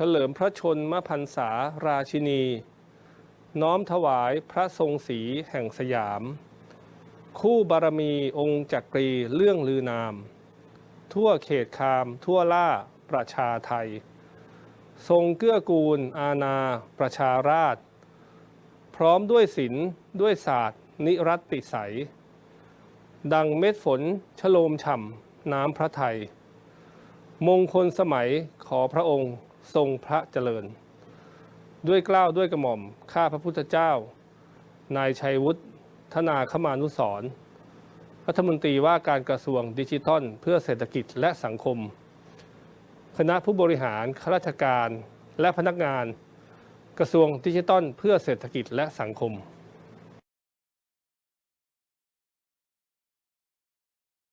ฉลิมพระชนมพรรษาราชินี น้อมถวายพระทรงศรีแห่งสยาม คู่บารมีองค์จักรีเรื่องลือนาม ทั่วเขตคามทั่วล่าประชาไทย ทรงเกื้อกูล อาณาประชาราช พร้อมด้วยศิลด้วยศาสตร์นิรัตติใสยดังเม็ดฝนชโลมฉ่ำน้ำพระไทย มงคลสมัยขอพระองค์ ทรงพระเจริญ ด้วยเกล้าวด้วยกระหม่อมข้าพระพุทธเจ้า นายชัยวุฒิธนาคมานุสรณ์รัฐมนตรีว่าการกระทรวงดิจิทัล เพื่อเศรษฐกิจและสังคม คณะผู้บริหารข้าราชการและพนักงาน กระทรวงดิจิทัล เพื่อเศรษฐกิจและสังคม